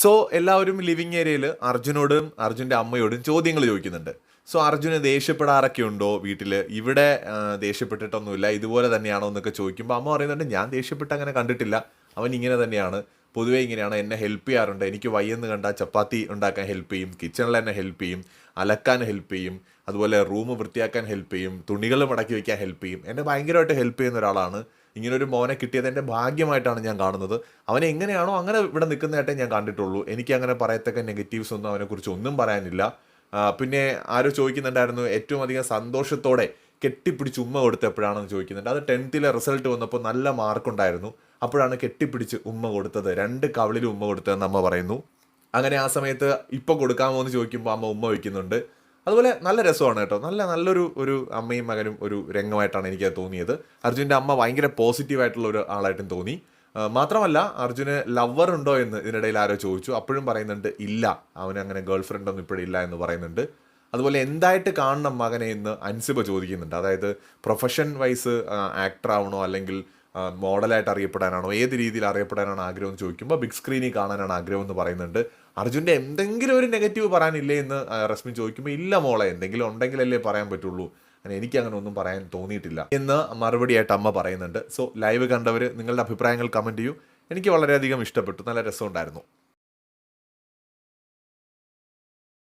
So എല്ലാവരും living ഏരിയയിൽ അർജുനോടും അർജുന്റെ അമ്മയോടും ചോദ്യങ്ങൾ ചോദിക്കുന്നുണ്ട്. സോ അർജുന് ദേഷ്യപ്പെടാറൊക്കെ ഉണ്ടോ വീട്ടിൽ ഇവിടെ ദേഷ്യപ്പെട്ടിട്ടൊന്നുമില്ല. ഇതുപോലെ തന്നെയാണോ എന്നൊക്കെ ചോദിക്കുമ്പോൾ അമ്മ പറയുന്നുണ്ട് ഞാൻ ദേഷ്യപ്പെട്ട് അങ്ങനെ കണ്ടിട്ടില്ല. അവൻ ഇങ്ങനെ തന്നെയാണ്. പൊതുവേ ഇങ്ങനെയാണ്. എന്നെ ഹെൽപ്പ് ചെയ്യാറുണ്ട്. എനിക്ക് വയ്യെന്ന് കണ്ടാൽ ചപ്പാത്തി ഉണ്ടാക്കാൻ ഹെൽപ്പ് ചെയ്യും. കിച്ചണിൽ എന്നെ ഹെൽപ്പ് ചെയ്യും. അലക്കാൻ ഹെൽപ്പ് ചെയ്യും. അതുപോലെ റൂം വൃത്തിയാക്കാൻ ഹെൽപ്പ് ചെയ്യും. തുണികൾ മടക്കി വയ്ക്കാൻ ഹെൽപ്പ് ചെയ്യും. എന്നെ ഭയങ്കരമായിട്ട് ഹെൽപ്പ് ചെയ്യുന്ന ഒരാളാണ്. ഇങ്ങനെ ഒരു മോനെ കിട്ടിയത് എന്റെ ഭാഗ്യമായിട്ടാണ് ഞാൻ കാണുന്നത്. അവനെ എങ്ങനെയാണോ അങ്ങനെ ഇവിടെ നിൽക്കുന്നതായിട്ടേ ഞാൻ കണ്ടിട്ടുള്ളൂ. എനിക്ക് അങ്ങനെ പറയത്തക്ക നെഗറ്റീവ്സ് ഒന്നും അവനെക്കുറിച്ച് ഒന്നും പറയാനില്ല. പിന്നെ ആരോ ചോദിക്കുന്നുണ്ടായിരുന്നു ഏറ്റവും അധികം സന്തോഷത്തോടെ കെട്ടിപ്പിടിച്ച് ഉമ്മ കൊടുത്തപ്പോഴാണെന്ന് ചോദിക്കുന്നുണ്ട്. അത് ടെൻത്തിലെ റിസൾട്ട് വന്നപ്പോൾ നല്ല മാർക്കുണ്ടായിരുന്നു അപ്പോഴാണ് കെട്ടിപ്പിടിച്ച് ഉമ്മ കൊടുത്തത്. രണ്ട് കവളിൽ ഉമ്മ കൊടുത്തതെന്ന് അമ്മ പറയുന്നു. അങ്ങനെ ആ സമയത്ത് ഇപ്പം കൊടുക്കാമോ എന്ന് ചോദിക്കുമ്പോൾ അമ്മ ഉമ്മ വയ്ക്കുന്നുണ്ട്. അതുപോലെ നല്ല രസമാണ് കേട്ടോ. നല്ല നല്ലൊരു ഒരു അമ്മയും മകനും ഒരു രംഗമായിട്ടാണ് എനിക്ക് തോന്നിയത്. അർജുന്റെ അമ്മ ഭയങ്കര പോസിറ്റീവായിട്ടുള്ള ഒരു ആളായിട്ടും തോന്നി. മാത്രമല്ല അർജുന് ലവർ ഉണ്ടോ എന്ന് ഇതിനിടയിൽ ആരോ ചോദിച്ചു. അപ്പോഴും പറയുന്നുണ്ട് ഇല്ല അവന് അങ്ങനെ ഗേൾ ഫ്രണ്ട് ഒന്നും ഇപ്പോഴില്ല എന്ന് പറയുന്നുണ്ട്. അതുപോലെ എന്തായിട്ട് കാണണം മകനെ എന്ന് അൻസിബ ചോദിക്കുന്നുണ്ട്. അതായത് പ്രൊഫഷൻ വൈസ് ആക്ടർ ആവണോ അല്ലെങ്കിൽ മോഡലായിട്ട് അറിയപ്പെടാനാണോ ഏത് രീതിയിൽ അറിയപ്പെടാനാണ് ആഗ്രഹം എന്ന് ചോദിക്കുമ്പോൾ ബിഗ് സ്ക്രീനിൽ കാണാനാണ് ആഗ്രഹം എന്ന് പറയുന്നുണ്ട്. അർജുന്റെ എന്തെങ്കിലും ഒരു നെഗറ്റീവ് പറയാനില്ലേ എന്ന് റസ്മിൻ ചോദിക്കുമ്പോൾ ഇല്ല മോളെ എന്തെങ്കിലും ഉണ്ടെങ്കിലല്ലേ പറയാൻ പറ്റുള്ളൂ. അങ്ങനെ എനിക്ക് അങ്ങനെ ഒന്നും പറയാൻ തോന്നിയിട്ടില്ല എന്ന് മറുപടിയായിട്ട് അമ്മ പറയുന്നുണ്ട്. സോ ലൈവ് കണ്ടവർ നിങ്ങളുടെ അഭിപ്രായങ്ങൾ കമന്റ് ചെയ്യൂ. എനിക്ക് വളരെയധികം ഇഷ്ടപ്പെട്ടു. നല്ല രസമുണ്ടായിരുന്നു.